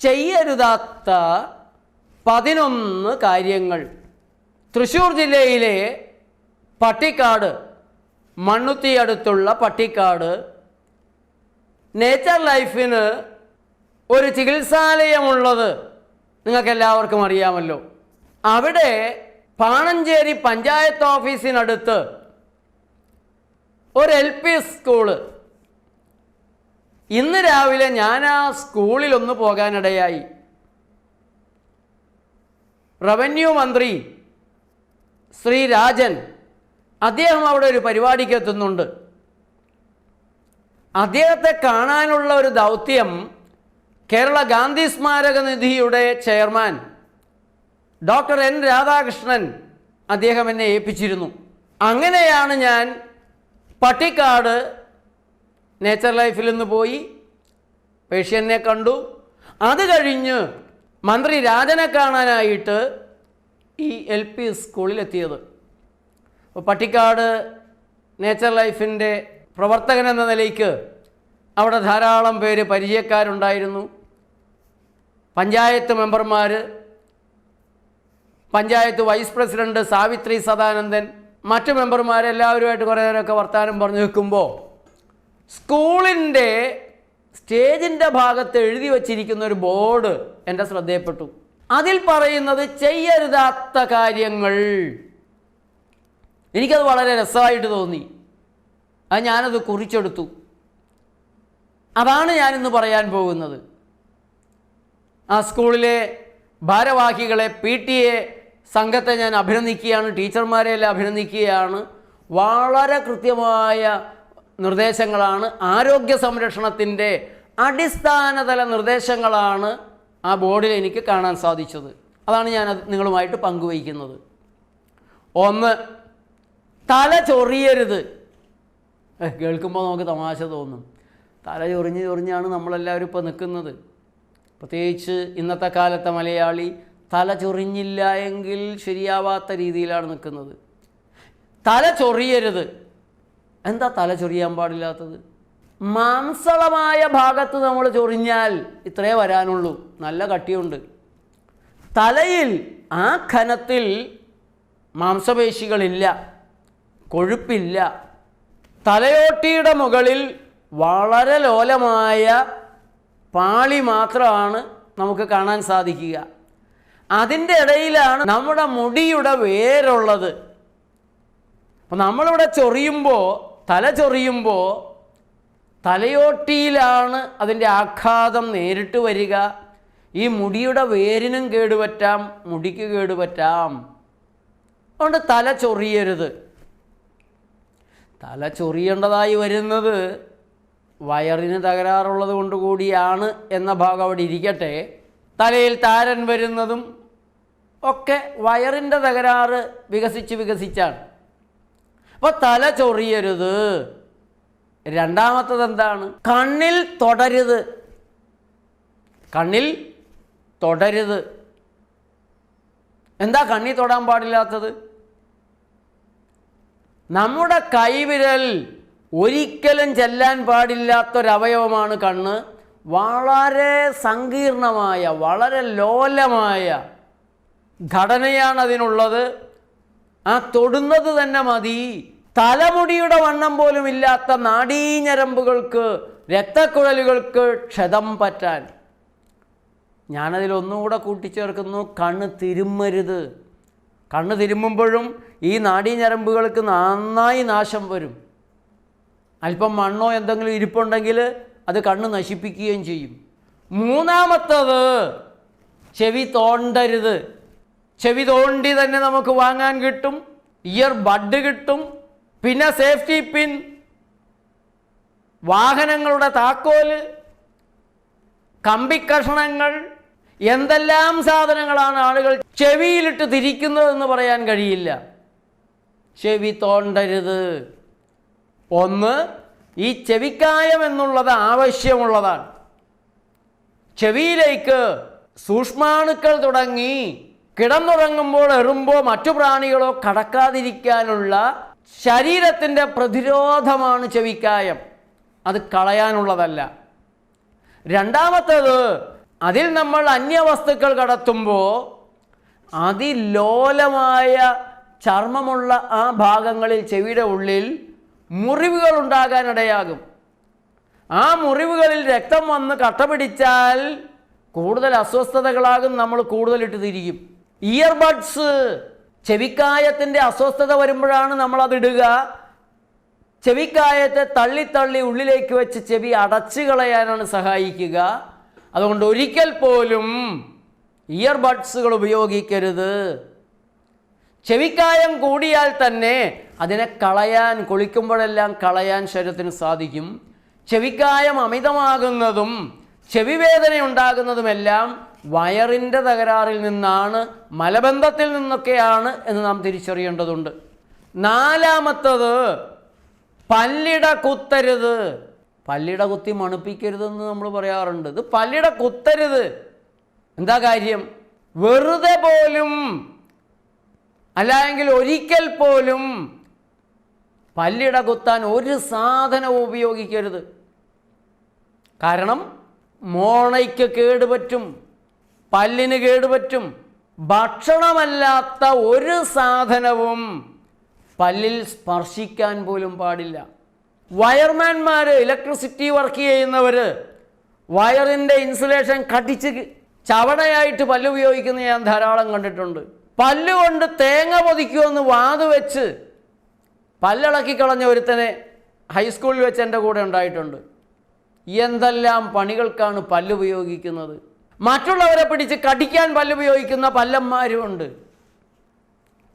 ചെയ്യരുതാത്ത പതിനൊന്ന് കാര്യങ്ങൾ. തൃശ്ശൂർ ജില്ലയിലെ പട്ടിക്കാട് മണ്ണുത്തി അടുത്തുള്ള പട്ടിക്കാട് നേച്ചർ ലൈഫിന് ഒരു ചികിത്സാലയമുള്ളത് നിങ്ങൾക്ക് എല്ലാവർക്കും അറിയാമല്ലോ. അവിടെ പാണഞ്ചേരി പഞ്ചായത്ത് ഓഫീസിനടുത്ത് ഒരു എൽ പി സ്കൂൾ ഇന്ന് രാവിലെ ഞാൻ ആ സ്കൂളിലൊന്ന് പോകാനിടയായി. റവന്യൂ മന്ത്രി ശ്രീ രാജൻ അദ്ദേഹം അവിടെ ഒരു പരിപാടിക്ക് എത്തുന്നുണ്ട്. അദ്ദേഹത്തെ കാണാനുള്ള ഒരു ദൗത്യം കേരള ഗാന്ധി സ്മാരക നിധിയുടെ ചെയർമാൻ ഡോക്ടർ എൻ രാധാകൃഷ്ണൻ അദ്ദേഹം എന്നെ ഏൽപ്പിച്ചിരുന്നു. അങ്ങനെയാണ് ഞാൻ പട്ടിക്കാട് നേച്ചർ ലൈഫിൽ നിന്ന് പോയി. പേഷ്യനെ കണ്ടു. അത് കഴിഞ്ഞ് മന്ത്രി രാജനെ കാണാനായിട്ട് ഈ എൽ പി സ്കൂളിലെത്തിയത് അപ്പോൾ പട്ടിക്കാട് നേച്ചർ ലൈഫിന്റെ പ്രവർത്തകൻ എന്ന നിലയ്ക്ക് അവിടെ ധാരാളം പേര് പരിചയക്കാരുണ്ടായിരുന്നു. പഞ്ചായത്ത് മെമ്പർമാർ പഞ്ചായത്ത് വൈസ് പ്രസിഡന്റ് സാവിത്രി സദാനന്ദൻ മറ്റു മെമ്പർമാരെല്ലാവരുമായിട്ട് കുറേ നേരമൊക്കെ വർത്തമാനം പറഞ്ഞു നിൽക്കുമ്പോൾ സ്കൂളിന്റെ സ്റ്റേജിന്റെ ഭാഗത്ത് എഴുതി വച്ചിരിക്കുന്ന ഒരു ബോർഡ് എന്റെ ശ്രദ്ധയപ്പെട്ടു. അതിൽ പറയുന്നത് ചെയ്യരുതാത്ത കാര്യങ്ങൾ. എനിക്കത് വളരെ രസമായിട്ട് തോന്നി. അത് ഞാനത് കുറിച്ചെടുത്തു. അതാണ് ഞാനിന്ന് പറയാൻ പോകുന്നത്. ആ സ്കൂളിലെ ഭാരവാഹികളെ പി ടി എ സംഘത്തെ ഞാൻ അഭിനന്ദിക്കുകയാണ് ടീച്ചർമാരെ എല്ലാം അഭിനന്ദിക്കുകയാണ്. വളരെ കൃത്യമായ നിർദ്ദേശങ്ങളാണ്. ആരോഗ്യ സംരക്ഷണത്തിന്റെ അടിസ്ഥാനതല നിർദ്ദേശങ്ങളാണ് ആ ബോർഡിൽ എനിക്ക് കാണാൻ സാധിച്ചത്. അതാണ് ഞാൻ നിങ്ങളുമായിട്ട് പങ്കുവയ്ക്കുന്നത്. ഒന്ന് തല ചൊറിയരുത്. കേൾക്കുമ്പോൾ നമുക്ക് തമാശ തോന്നും. തല ചൊറിഞ്ഞ് ചൊറിഞ്ഞാണ് നമ്മളെല്ലാവരും ഇപ്പോൾ നിൽക്കുന്നത്. പ്രത്യേകിച്ച് ഇന്നത്തെ കാലത്തെ മലയാളി തല ചൊറിഞ്ഞില്ല എങ്കിൽ ശരിയാവാത്ത രീതിയിലാണ് നിൽക്കുന്നത്. തല ചൊറിയരുത്. എന്താ തല ചൊറിയാൻ പാടില്ലാത്തത്? മാംസളമായ ഭാഗത്ത് നമ്മൾ ചൊറിഞ്ഞാൽ ഇത്രേ വരാനുള്ളൂ. നല്ല കട്ടിയുണ്ട്. തലയിൽ ആ ഖനത്തിൽ മാംസപേശികളില്ല കൊഴുപ്പില്ല. തലയോട്ടിയുടെ മുകളിൽ വളരെ ലോലമായ പാളി മാത്രമാണ് നമുക്ക് കാണാൻ സാധിക്കുക. അതിന്റെ ഇടയിലാണ് നമ്മുടെ മുടിയുടെ വേരുള്ളത്. അപ്പം നമ്മളിവിടെ ചൊറിയുമ്പോൾ തല ചൊറിയുമ്പോൾ തലയോട്ടിയിലാണ് അതിന്റെ ആഘാതം നേരിട്ട് വരിക. ഈ മുടിയുടെ വേരിനും കേടുപറ്റാം മുടിക്ക് കേടുപറ്റാം. അതുകൊണ്ട് തല ചൊറിയരുത്. തല ചൊറിയേണ്ടതായി വരുന്നത് വയറിന് തകരാറുള്ളത് കൊണ്ട് കൂടിയാണ് എന്ന ഭാഗം അവിടെ ഇരിക്കട്ടെ. തലയിൽ താരൻ വരുന്നതും ഒക്കെ വയറിന്റെ തകരാറ് വികസിച്ച് വികസിച്ചാണ്. അപ്പോൾ തല ചൊറിയരുത്. രണ്ടാമത്തത് എന്താണ്? കണ്ണിൽ തൊടരുത്. കണ്ണിൽ തൊടരുത്. എന്താ കണ്ണി തൊടാൻ പാടില്ലാത്തത്? നമ്മുടെ കൈവിരൽ ഒരിക്കലും ചെല്ലാൻ പാടില്ലാത്തൊരവയവമാണ് കണ്ണ്. വളരെ സങ്കീർണമായ വളരെ ലോലമായ ഘടനയാണ് അതിനുള്ളത്. ആ തൊടുന്നത് തന്നെ മതി. തലമുടിയുടെ വണ്ണം പോലും ഇല്ലാത്ത നാടീഞ്ഞരമ്പുകൾക്ക് രക്തക്കുഴലുകൾക്ക് ക്ഷതം പറ്റാൻ. ഞാനതിൽ ഒന്നുകൂടെ കൂട്ടിച്ചേർക്കുന്നു. കണ്ണ് തിരുമ്മരുത്. കണ്ണ് തിരുമ്മുമ്പോഴും ഈ നാടീഞ്ഞരമ്പുകൾക്ക് നന്നായി നാശം വരും. അല്പം മണ്ണോ എന്തെങ്കിലും ഇരിപ്പുണ്ടെങ്കിൽ അത് കണ്ണ് നശിപ്പിക്കുകയും ചെയ്യും. മൂന്നാമത്തത് ചെവി തോണ്ടരുത്. ചെവി തോണ്ടി തന്നെ നമുക്ക് വാങ്ങാൻ കിട്ടും. ഇയർ ബഡ് കിട്ടും. പിന്നെ സേഫ്റ്റി പിൻ. വാഹനങ്ങളുടെ താക്കോൽ. കമ്പിക്കഷണങ്ങൾ. എന്തെല്ലാം സാധനങ്ങളാണ് ആളുകൾ ചെവിയിലിട്ട് തിരിക്കുന്നതെന്ന് പറയാൻ കഴിയില്ല. ചെവി തോണ്ടരുത്. ഒന്ന് ഈ ചെവിക്കായം എന്നുള്ളത് ആവശ്യമുള്ളതാണ്. ചെവിയിലേക്ക് സൂക്ഷ്മാണുക്കൾ തുടങ്ങി. കിടന്നുറങ്ങുമ്പോൾ എറുമ്പോ മറ്റു പ്രാണികളോ കടക്കാതിരിക്കാനുള്ള ശരീരത്തിന്റെ പ്രതിരോധമാണ് ചെവിക്കായം. അത് കളയാനുള്ളതല്ല. രണ്ടാമത്തേത് അതിൽ നമ്മൾ അന്യവസ്തുക്കൾ കടത്തുമ്പോൾ അതിലോലമായ ചർമ്മമുള്ള ആ ഭാഗങ്ങളിൽ ചെവിയുടെ ഉള്ളിൽ മുറിവുകൾ ഉണ്ടാകാനിടയാകും. ആ മുറിവുകളിൽ രക്തം വന്ന് കട്ട പിടിച്ചാൽ കൂടുതൽ അസ്വസ്ഥതകളാകും നമ്മൾ കൂടുതലിട്ട് തിരിക്കും ഇയർബഡ്സ് ചെവിക്കായത്തിന്റെ അസ്വസ്ഥത വരുമ്പോഴാണ് നമ്മളത് ഇടുക. ചെവിക്കായത്തെ തള്ളി തള്ളി ഉള്ളിലേക്ക് വെച്ച് ചെവി അടച്ചു കളയാനാണ് സഹായിക്കുക. അതുകൊണ്ട് ഒരിക്കൽ പോലും ഇയർബഡ്സുകൾ ഉപയോഗിക്കരുത്. ചെവിക്കായം കൂടിയാൽ തന്നെ അതിനെ കളയാൻ കുളിക്കുമ്പോഴെല്ലാം കളയാൻ ശരീരത്തിന് സാധിക്കും. ചെവിക്കായം അമിതമാകുന്നതും ചെവിവേദന ഉണ്ടാകുന്നതുമെല്ലാം വയറിന്റെ തകരാറിൽ നിന്നാണ് മലബന്ധത്തിൽ നിന്നൊക്കെയാണ് എന്ന് നാം തിരിച്ചറിയേണ്ടതുണ്ട്. നാലാമത്തത് പല്ലിട കുത്തരുത്. പല്ലിട കുത്തി മണുപ്പിക്കരുതെന്ന് നമ്മൾ പറയാറുണ്ട്. ഇത് പല്ലിട കുത്തരുത്. എന്താ കാര്യം? വെറുതെ പോലും അല്ലെങ്കിൽ ഒരിക്കൽ പോലും പല്ലിട കുത്താൻ ഒരു സാധനവും ഉപയോഗിക്കരുത്. കാരണം മോണയ്ക്ക് കേടുപറ്റും. പല്ലിന് കേടുപറ്റും ഭക്ഷണമല്ലാത്ത ഒരു സാധനവും പല്ലിൽ സ്പർശിക്കാൻ പോലും പാടില്ല. വയർമാൻമാർ ഇലക്ട്രിസിറ്റി വർക്ക് ചെയ്യുന്നവർ വയറിന്റെ ഇൻസുലേഷൻ കടിച്ച് ചവണയായിട്ട് പല്ല് ഉപയോഗിക്കുന്ന ഞാൻ ധാരാളം കണ്ടിട്ടുണ്ട്. പല്ലുകൊണ്ട് തേങ്ങ പൊതിക്കുമെന്ന് വാത് വെച്ച് പല്ലിളക്കി കളഞ്ഞ ഒരുത്തനെ ഹൈസ്കൂളിൽ വെച്ച് എന്റെ കൂടെ ഉണ്ടായിട്ടുണ്ട്. എന്തെല്ലാം പണികൾക്കാണ് പല്ല് ഉപയോഗിക്കുന്നത്? മറ്റുള്ളവരെ പിടിച്ച് കടിക്കാൻ പല്ലുപയോഗിക്കുന്ന പല്ലന്മാരുമുണ്ട്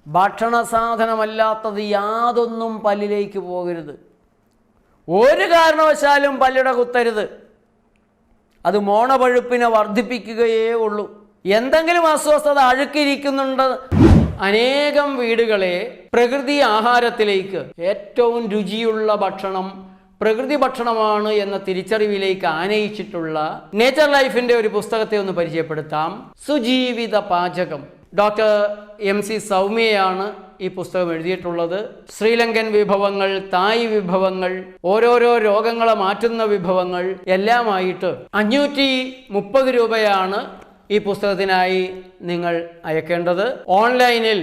ഭക്ഷണ സാധനമല്ലാത്തത് യാതൊന്നും പല്ലിലേക്ക് പോകരുത്. ഒരു കാരണവശാലും പല്ലിട കുത്തരുത്. അത് മോണപഴുപ്പിനെ വർദ്ധിപ്പിക്കുകയേ ഉള്ളൂ. എന്തെങ്കിലും അസ്വസ്ഥത അഴുക്കിരിക്കുന്നുണ്ട്. അനേകം വീടുകളെ പ്രകൃതി ആഹാരത്തിലേക്ക് ഏറ്റവും രുചിയുള്ള ഭക്ഷണം പ്രകൃതി ഭക്ഷണമാണ് എന്ന തിരിച്ചറിവിലേക്ക് ആനയിച്ചിട്ടുള്ള നേച്ചർ ലൈഫിന്റെ ഒരു പുസ്തകത്തെ ഒന്ന് പരിചയപ്പെടുത്താം. സുജീവിത പാചകം. ഡോക്ടർ എം സി സൗമ്യയാണ് ഈ പുസ്തകം എഴുതിയിട്ടുള്ളത്. ശ്രീലങ്കൻ വിഭവങ്ങൾ തായ് വിഭവങ്ങൾ ഓരോരോ രോഗങ്ങളെ മാറ്റുന്ന വിഭവങ്ങൾ എല്ലാമായിട്ട് അഞ്ഞൂറ്റി മുപ്പത് രൂപയാണ് ഈ പുസ്തകത്തിനായി നിങ്ങൾ അയക്കേണ്ടത്. ഓൺലൈനിൽ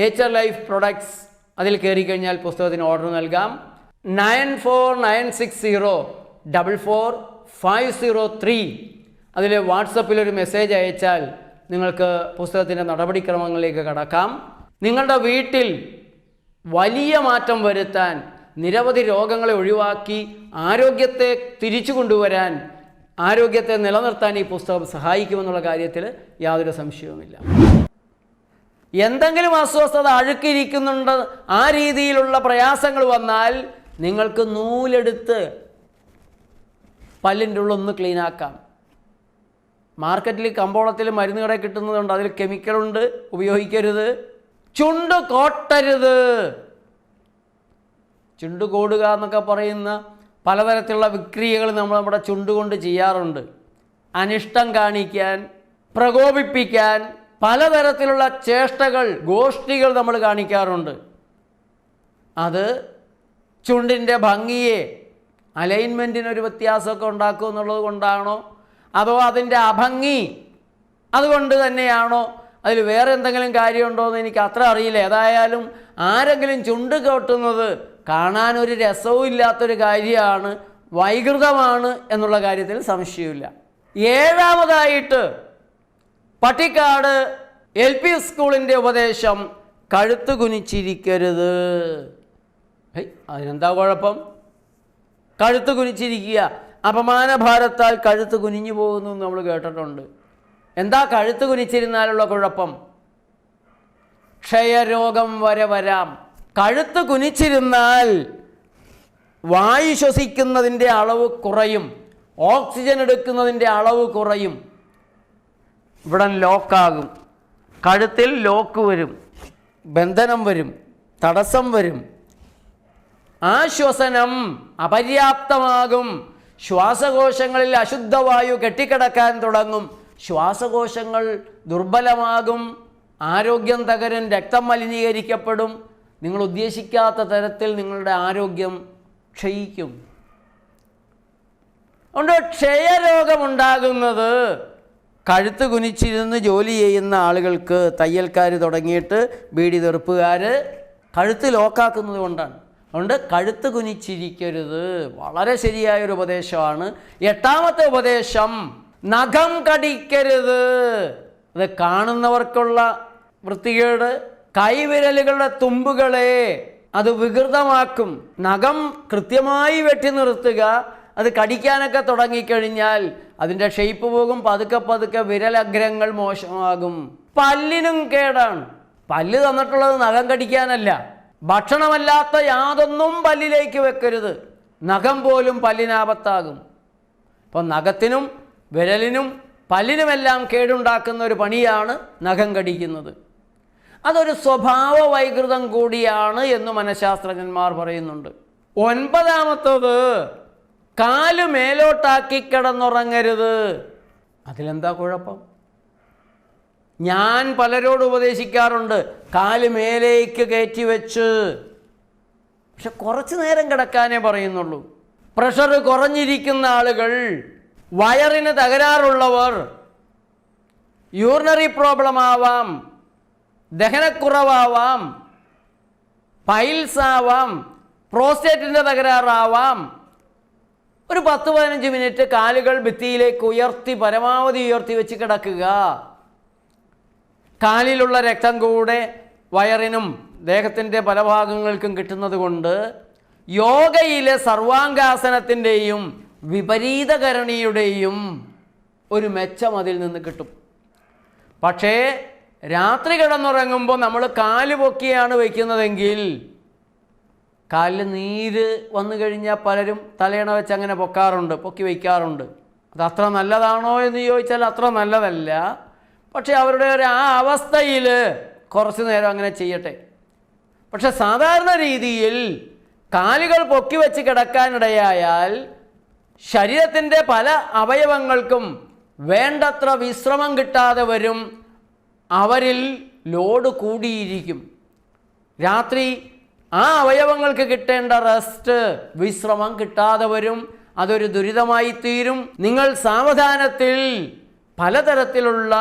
നേച്ചർ ലൈഫ് പ്രൊഡക്ട്സ് അതിൽ കയറി കഴിഞ്ഞാൽ പുസ്തകത്തിന് ഓർഡർ നൽകാം. Nine four nine six zero double four five zero three അതിൽ വാട്സപ്പിലൊരു മെസ്സേജ് അയച്ചാൽ നിങ്ങൾക്ക് പുസ്തകത്തിന്റെ നടപടിക്രമങ്ങളിലേക്ക് കടക്കാം. നിങ്ങളുടെ വീട്ടിൽ വലിയ മാറ്റം വരുത്താൻ നിരവധി രോഗങ്ങളെ ഒഴിവാക്കി ആരോഗ്യത്തെ തിരിച്ചു കൊണ്ടുവരാൻ ആരോഗ്യത്തെ നിലനിർത്താൻ ഈ പുസ്തകം സഹായിക്കുമെന്നുള്ള കാര്യത്തിൽ യാതൊരു സംശയവുമില്ല. എന്തെങ്കിലും അസ്വസ്ഥത അഴുക്കിയിരിക്കുന്നുണ്ട് ആ രീതിയിലുള്ള പ്രയാസങ്ങൾ വന്നാൽ നിങ്ങൾക്ക് നൂലെടുത്ത് പല്ലിന്റെ ക്ലീൻ ആക്കാം. മാർക്കറ്റിൽ കമ്പോളത്തിൽ മരുന്ന് കട കിട്ടുന്നതുണ്ട് അതിൽ കെമിക്കലുണ്ട് ഉപയോഗിക്കരുത്. ചുണ്ട് കോട്ടരുത്. ചുണ്ട് കോടുക എന്നൊക്കെ പറയുന്ന പലതരത്തിലുള്ള വിക്രിയകൾ നമ്മൾ നമ്മുടെ ചുണ്ട് കൊണ്ട് ചെയ്യാറുണ്ട്. അനിഷ്ടം കാണിക്കാൻ പ്രകോപിപ്പിക്കാൻ പലതരത്തിലുള്ള ചേഷ്ടകൾ ഗോഷ്ഠികൾ നമ്മൾ കാണിക്കാറുണ്ട്. അത് ചുണ്ടിന്റെ ഭംഗിയെ അലൈൻമെന്റിനൊരു വ്യത്യാസമൊക്കെ ഉണ്ടാക്കും എന്നുള്ളത് കൊണ്ടാണോ? അതോ അതിന്റെ അഭംഗി അതുകൊണ്ട് തന്നെയാണോ? അതിൽ വേറെ എന്തെങ്കിലും കാര്യമുണ്ടോ എന്ന് എനിക്ക് അത്ര അറിയില്ല. ഏതായാലും ആരെങ്കിലും ചുണ്ട് കെട്ടുന്നത് കാണാനൊരു രസവും ഇല്ലാത്തൊരു കാര്യമാണ് വൈകൃതമാണ് എന്നുള്ള കാര്യത്തിൽ സംശയമില്ല ഏഴാമതായിട്ട് പട്ടിക്കാട് എൽ പി സ്കൂളിന്റെ ഉപദേശം കഴുത്ത് കുനിച്ചിരിക്കരുത്. അതിനെന്താ കുഴപ്പം? കഴുത്ത് കുനിച്ചിരിക്കുക. അപമാനഭാരത്താൽ കഴുത്ത് കുനിഞ്ഞു പോകുന്നു എന്ന് നമ്മൾ കേട്ടിട്ടുണ്ട്. എന്താ കഴുത്ത് കുനിച്ചിരുന്നാലുള്ള കുഴപ്പം? ക്ഷയരോഗം വരെ വരാം. കഴുത്ത് കുനിച്ചിരുന്നാൽ വായു ശ്വസിക്കുന്നതിന്റെ അളവ് കുറയും. ഓക്സിജൻ എടുക്കുന്നതിന്റെ അളവ് കുറയും. ഇവിടെ ലോക്കാകും. കഴുത്തിൽ ലോക്ക് വരും. ബന്ധനം വരും. തടസ്സം വരും. ആശ്വസനം അപര്യാപ്തമാകും. ശ്വാസകോശങ്ങളിൽ അശുദ്ധവായു കെട്ടിക്കിടക്കാൻ തുടങ്ങും. ശ്വാസകോശങ്ങൾ ദുർബലമാകും. ആരോഗ്യം തകരും രക്തം മലിനീകരിക്കപ്പെടും. നിങ്ങൾ ഉദ്ദേശിക്കാത്ത തരത്തിൽ നിങ്ങളുടെ ആരോഗ്യം ക്ഷയിക്കും. അതുകൊണ്ട് ക്ഷയരോഗമുണ്ടാകുന്നത് കഴുത്ത് കുനിച്ചിരുന്ന് ജോലി ചെയ്യുന്ന ആളുകൾക്ക് തയ്യൽക്കാർ തുടങ്ങിയിട്ട് ബീഡി തെറുപ്പുകാർ കഴുത്ത് ലോക്കാക്കുന്നത് കൊണ്ടാണ്. അതുകൊണ്ട് കഴുത്ത് കുനിച്ചിരിക്കരുത്. വളരെ ശരിയായൊരു ഉപദേശമാണ്. എട്ടാമത്തെ ഉപദേശം നഖം കടിക്കരുത്. അത് കാണുന്നവർക്കുള്ള വൃത്തികേട് കൈവിരലുകളുടെ തുമ്പുകളെ അത് വികൃതമാക്കും. നഖം കൃത്യമായി വെട്ടി നിർത്തുക അത് കടിക്കാനൊക്കെ തുടങ്ങിക്കഴിഞ്ഞാൽ അതിന്റെ ഷെയ്പ്പ് പോകും പതുക്കെ പതുക്കെ വിരലഗ്രഹങ്ങൾ മോശമാകും. പല്ലിനും കേടാണ്. പല്ല് തന്നിട്ടുള്ളത് നഖം കടിക്കാനല്ല. ഭക്ഷണമല്ലാത്ത യാതൊന്നും പല്ലിലേക്ക് വെക്കരുത്. നഖം പോലും പല്ലിനാപത്താകും. അപ്പോൾ നഖത്തിനും വിരലിനും പല്ലിനുമെല്ലാം കേടുണ്ടാക്കുന്ന ഒരു പണിയാണ് നഖം കടിക്കുന്നത്. അതൊരു സ്വഭാവ വൈകൃതം കൂടിയാണ് എന്ന് മനഃശാസ്ത്രജ്ഞന്മാർ പറയുന്നുണ്ട്. ഒൻപതാമത്തത് കാൽ മേലോട്ടാക്കി കിടന്നുറങ്ങരുത്. അതിലെന്താ കുഴപ്പം? ഞാൻ പലരോട് ഉപദേശിക്കാറുണ്ട് കാൽ മേലേക്ക് കയറ്റി വെച്ച്. പക്ഷെ കുറച്ച് നേരം കിടക്കാനേ പറയുന്നുള്ളൂ. പ്രഷർ കുറഞ്ഞിരിക്കുന്ന ആളുകൾ വയറിന് തകരാറുള്ളവർ യൂറിനറി പ്രോബ്ലം ആവാം ദഹനക്കുറവാവാം പൈൽസ് ആവാം പ്രോസ്റ്റേറ്റിന്റെ തകരാറാവാം. ഒരു പത്ത് പതിനഞ്ച് മിനിറ്റ് കാലുകൾ ഭിത്തിയിലേക്ക് ഉയർത്തി പരമാവധി ഉയർത്തി വെച്ച് കിടക്കുക. കാലിലുള്ള രക്തം കൂടെ വയറിനും ദേഹത്തിന്റെ പല ഭാഗങ്ങൾക്കും കിട്ടുന്നത് കൊണ്ട് യോഗയിലെ സർവാംഗാസനത്തിന്റെയും വിപരീതകരണിയുടെയും ഒരു മെച്ചം അതിൽ നിന്ന് കിട്ടും. പക്ഷേ രാത്രി കിടന്നുറങ്ങുമ്പോൾ നമ്മൾ കാൽ പൊക്കിയാണ് വയ്ക്കുന്നതെങ്കിൽ കാലിൽ നീര് വന്നു കഴിഞ്ഞാൽ പലരും തലയണ വെച്ച് അങ്ങനെ പൊക്കാറുണ്ട് പൊക്കി വയ്ക്കാറുണ്ട്. അത് അത്ര നല്ലതാണോ എന്ന് ചോദിച്ചാൽ അത്ര നല്ലതല്ല. പക്ഷേ അവരുടെ ഒരു ആ അവസ്ഥയിൽ കുറച്ച് നേരം അങ്ങനെ ചെയ്യട്ടെ. പക്ഷെ സാധാരണ രീതിയിൽ കാലുകൾ പൊക്കി വെച്ച് കിടക്കാനിടയായാൽ ശരീരത്തിന്റെ പല അവയവങ്ങൾക്കും വേണ്ടത്ര വിശ്രമം കിട്ടാതെ വരും. അവരിൽ ലോഡ് കൂടിയിരിക്കും. രാത്രി ആ അവയവങ്ങൾക്ക് കിട്ടേണ്ട റെസ്റ്റ് വിശ്രമം കിട്ടാതെ വരും. അതൊരു ദുരിതമായി തീരും നിങ്ങൾ സാവധാനത്തിൽ പലതരത്തിലുള്ള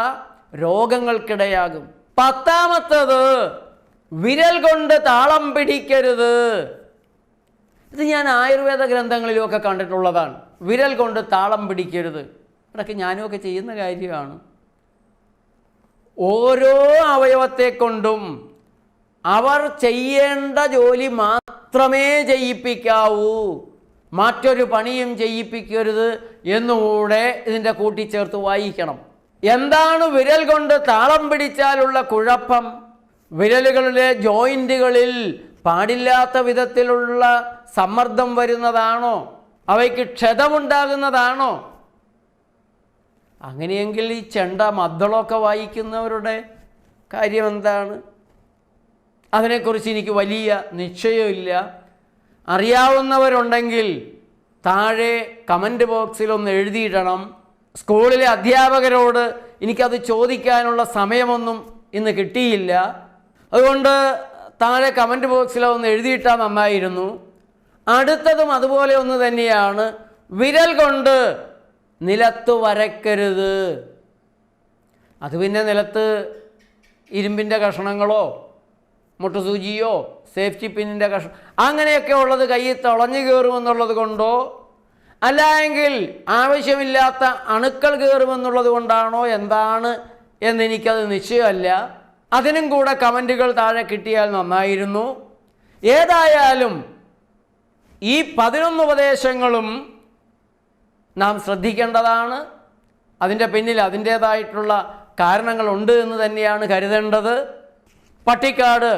രോഗങ്ങൾക്കിടയാകും. പത്താമത്തത് വിരൽ കൊണ്ട് താളം പിടിക്കരുത്. ഇത് ഞാൻ ആയുർവേദ ഗ്രന്ഥങ്ങളിലുമൊക്കെ കണ്ടിട്ടുള്ളതാണ്. വിരൽ കൊണ്ട് താളം പിടിക്കരുത്. ഇടയ്ക്ക് ഞാനുമൊക്കെ ചെയ്യുന്ന കാര്യമാണ്. ഓരോ അവയവത്തെ കൊണ്ടും അവർ ചെയ്യേണ്ട ജോലി മാത്രമേ ചെയ്യിപ്പിക്കാവൂ. മറ്റൊരു പണിയും ചെയ്യിപ്പിക്കരുത് എന്നുകൂടെ ഇതിന്റെ കൂട്ടിച്ചേർത്ത് വായിക്കണം. എന്താണ് വിരൽ കൊണ്ട് താളം പിടിച്ചാലുള്ള കുഴപ്പം? വിരലുകളിലെ ജോയിന്റുകളിൽ പാടില്ലാത്ത വിധത്തിലുള്ള സമ്മർദ്ദം വരുന്നതാണോ? അവയ്ക്ക് ക്ഷതമുണ്ടാകുന്നതാണോ? അങ്ങനെയെങ്കിൽ ഈ ചെണ്ട മദ്ദളമൊക്കെ വായിക്കുന്നവരുടെ കാര്യം എന്താണ് അതിനെക്കുറിച്ച് എനിക്ക് വലിയ നിശ്ചയമില്ല. അറിയാവുന്നവരുണ്ടെങ്കിൽ താഴെ കമന്റ് ബോക്സിൽ ഒന്ന് എഴുതിയിടണം. സ്കൂളിലെ അധ്യാപകരോട് എനിക്കത് ചോദിക്കാനുള്ള സമയമൊന്നും ഇന്ന് കിട്ടിയില്ല. അതുകൊണ്ട് താഴെ കമന്റ് ബോക്സിൽ ഒന്ന് എഴുതിയിട്ടാൽ നന്നായിരുന്നു. അടുത്തതും അതുപോലെ ഒന്ന് തന്നെയാണ്. വിരൽ കൊണ്ട് നിലത്ത് വരയ്ക്കരുത്. അത് പിന്നെ നിലത്ത് ഇരുമ്പിന്റെ കഷണങ്ങളോ മുട്ടുസൂചിയോ സേഫ്റ്റി പിന്നിന്റെ കഷ അങ്ങനെയൊക്കെ ഉള്ളത് കയ്യിൽ തുളഞ്ഞു കയറുമെന്നുള്ളത് കൊണ്ടോ അല്ല എങ്കിൽ ആവശ്യമില്ലാത്ത അണുക്കൾ കയറുമെന്നുള്ളത് കൊണ്ടാണോ? എന്താണ്? എന്നെനിക്കത് നിശ്ചയമല്ല. അതിനും കൂടെ കമന്റുകൾ താഴെ കിട്ടിയാൽ നന്നായിരുന്നു. ഏതായാലും ഈ പതിനൊന്ന് ഉപദേശങ്ങളും നാം ശ്രദ്ധിക്കേണ്ടതാണ്. അതിന്റെ പിന്നിൽ അതിന്റേതായിട്ടുള്ള കാരണങ്ങളുണ്ട് എന്ന് തന്നെയാണ് കരുതേണ്ടത്. പട്ടിക്കാട്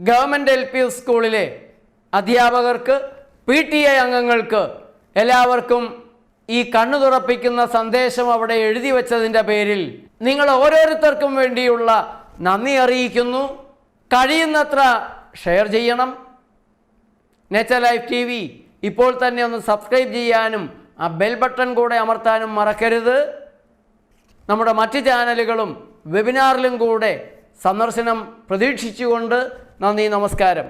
ഗവൺമെന്റ് എൽ പി സ്കൂളിലെ അധ്യാപകർക്ക് പി ടി എ അംഗങ്ങൾക്ക് എല്ലാവർക്കും ഈ കണ്ണു തുറപ്പിക്കുന്ന സന്ദേശം അവിടെ എഴുതി വച്ചതിന്റെ പേരിൽ നിങ്ങൾ ഓരോരുത്തർക്കും വേണ്ടിയുള്ള നന്ദി അറിയിക്കുന്നു. കഴിയുന്നത്ര ഷെയർ ചെയ്യണം. നേച്ചർ ലൈഫ് ടി വി ഇപ്പോൾ തന്നെ ഒന്ന് സബ്സ്ക്രൈബ് ചെയ്യാനും ആ ബെൽ ബട്ടൺ കൂടെ അമർത്താനും മറക്കരുത്. നമ്മുടെ മറ്റ് ചാനലുകളും വെബിനാറിലും കൂടെ സന്ദർശനം പ്രതീക്ഷിച്ചുകൊണ്ട് നന്ദി നമസ്കാരം.